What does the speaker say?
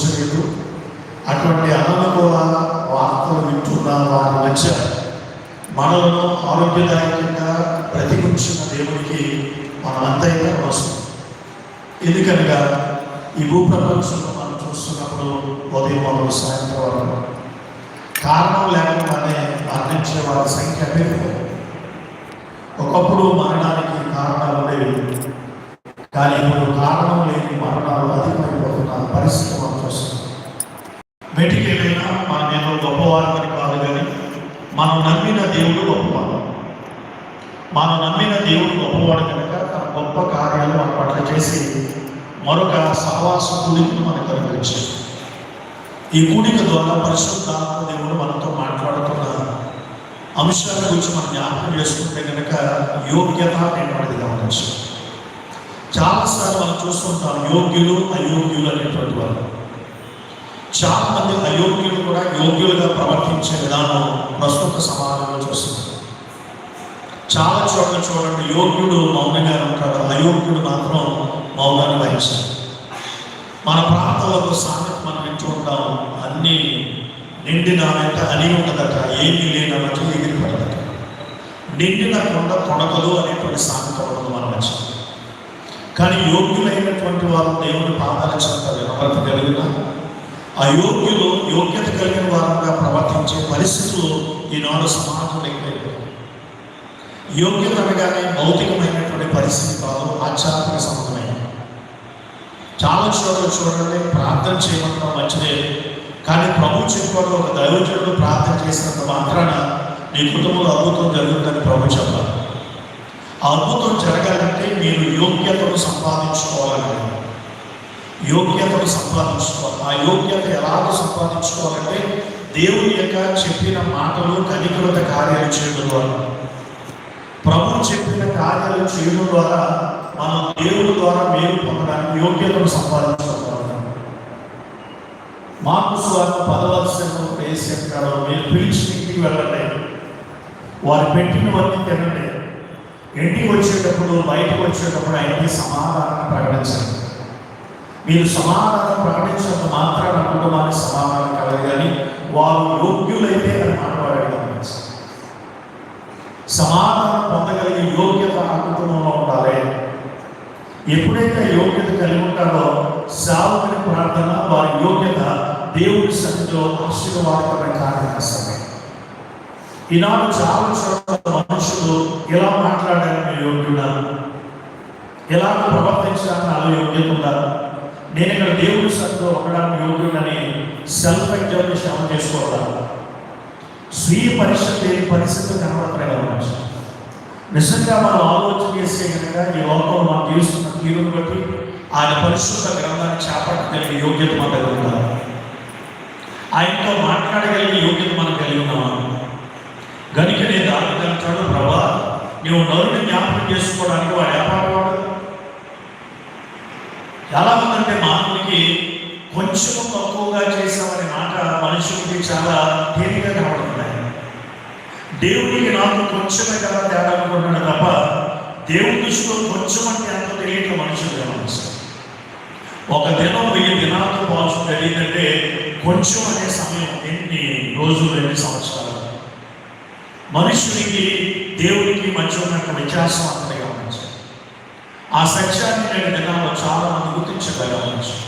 కూర్చోలేదు అటువంటి అననుభవ వార్తలు వింటున్న వారి మధ్య మనలను ఆరోగ్యదాయకంగా బ్రతికించిన దేవునికి మనమంతైనా అవసరం ఎందుకనగా ఈ భూప్రపంచంలో మనం చూస్తున్నప్పుడు ఉదయం మొదలు సాయంత్రం వరకు కారణం లేకుండానే మరణించే వారి సంఖ్య పెరుగుతుంది ఒకప్పుడు మరణానికి కారణాలు లేవు. కానీ ఇప్పుడు కారణం లేని మరణాలు అధికమైపోతున్న పరిస్థితి మనం చూస్తున్నాం మెటికెళ్ళైనా మన నేను గొప్పవారని కాదు కానీ మనం నమ్మిన దేవుడు గొప్పవాడు. మనం నమ్మిన దేవుడు గొప్పవాడు కనుక తన గొప్ప కార్యాలు మన పట్ల చేసి మరొక సహవాస కూడికను మనకు అనుగ్రహించాడు. ఈ కూడిక ద్వారా పరిశుద్ధాత్మ దేవుడు మనతో మాట్లాడుతున్న అంశాల గురించి మనం జ్ఞాపకం చేసుకుంటే కనుక యోగ్యత అనేటువంటిది గమనించాం చాలాసార్లు మనం చూస్తుంటాం యోగ్యులు అయోగ్యులు అనేటువంటి వాళ్ళు. చాలా మంది అయోగ్యులు కూడా యోగ్యులుగా ప్రవర్తించే విధానం ప్రస్తుత సమాజంలో చూస్తున్నాం చాలా చోట్ల చూడండి యోగ్యుడు మౌనంగా ఉంటాడు అయోగ్యుడు మాత్రం మౌనాన్ని వహించాడు. మన ప్రాంతంలో సామెత మనం వింటూ అన్ని అన్నీ అని ఉండదట ఏమీ లేనట్టు ఎగిరి పడదట నిండిన కొండ తొడకలు అనేటువంటి సామెత ఉండదు మన మధ్య కానీ యోగ్యులైనటువంటి వారు దేవుని పాదాల చెంత వినబడగలిగిన అయోగ్యులు యోగ్యత కలిగిన వారంగా ప్రవర్తించే పరిస్థితులు ఈనాడు సమాజం లేకపోయింది యోగ్యత అనగానే భౌతికమైనటువంటి పరిస్థితి కాదు ఆధ్యాత్మిక సంబంధమైన చాలా చోట్ల చూడండి ప్రార్థన చేయమంటాం మంచిదే. కానీ ప్రభు చెప్పాడు ఒక దైవజనుడు ప్రార్థన చేసినంత మాత్రాన నీ కుటుంబంలో అద్భుతం జరుగుతుందని ప్రభు చెప్పాలి ఆ అద్భుతం జరగాలంటే మీరు యోగ్యతను సంపాదించుకోవాలి యోగ్యతను సంపాదించుకోవాలి. ఆ యోగ్యత ఎలాగ సంపాదించుకోవాలంటే దేవుని యొక్క చెప్పిన మాటలు కనికృత కార్యాలు చేయడం ద్వారా. ప్రభు చెప్పిన కార్యాలు చేయడం ద్వారా మనం దేవుని ద్వారా మేలు పొందడానికి యోగ్యతను సంపాదించుకోవాలి. మార్పు స్వార్థ పదవలసిన వేసి అంటాడు మీరు పిలిచి ఇంటికి వెళ్ళండి. వారు పెట్టినవన్నీ తినండి. ఇంటికి వచ్చేటప్పుడు బయటకు వచ్చేటప్పుడు ఆయనకి సమాధానం ప్రకటించండి. మీరు సమాధానం ప్రకటించినంత మాత్రాన కుటుంబానికి సమాధానం కలదు కానీ వారు యోగ్యులైతే అని మాట్లాడాలి సమాధానం పొందగలిగే యోగ్యత నా కుటుంబంలో ఉండాలి. ఎప్పుడైతే యోగ్యత కలిగి ఉంటాడో సావుకుని ప్రార్థన వారి యోగ్యత దేవుడి సన్నిధిలో ఆశీర్వాదకరమైన కార్యక్రమం ఈనాడు చాలా చోట్ల మనుషులు ఎలా మాట్లాడాలని యోగ్యుడా? ఎలా ప్రవర్తించడానికి అలా యోగ్యత ఉండాలి నేను ఇక్కడ దేవుడి సత్తులో ఉండడానికి యోగ్యుడని సెల్ఫ్ ఎగ్జామినేషన్ చేసుకోవాలి స్వీయ పరిస్థితి పరిస్థితి కనబడతాయి గమనించి నిజంగా మనం ఆలోచన చేసే కనుక ఈ లోకంలో మనం జీవిస్తున్న తీరును బట్టి ఆయన పరిశుద్ధ గ్రంథాన్ని చేపట్టగలిగే యోగ్యత మన దగ్గర ఉందా ఆయనతో మాట్లాడగలిగే యోగ్యత మనం కలిగి ఉన్నామా? గనుక నేను దాని అంటాడు ప్రభా నువ్వు నరుని జ్ఞాపకం చేసుకోవడానికి వాడు ఏపాటు వాడు ఎలా అంటే మానవునికి కొంచెం తక్కువగా చేసామనే మాట మనుషులకి చాలా తేలిగా కనబడుతున్నాయి దేవునికి నాకు కొంచెమే కదా తేడా అనుకుంటున్నాడు తప్ప దేవుని దృష్టిలో కొంచెం అంటే అంత తెలియక మనుషులు గమనిస్తారు ఒక దినం వెయ్యి దినాలతో పోల్చు తెలియదంటే కొంచెం అనే సమయం ఎన్ని రోజులు ఎన్ని సంవత్సరాలు? మనుషునికి దేవునికి మధ్య ఉన్న వ్యత్యాసం అంత. ఆ సత్యాన్ని నేను నిన్న చాలా మంది గుర్తించగలవచ్చు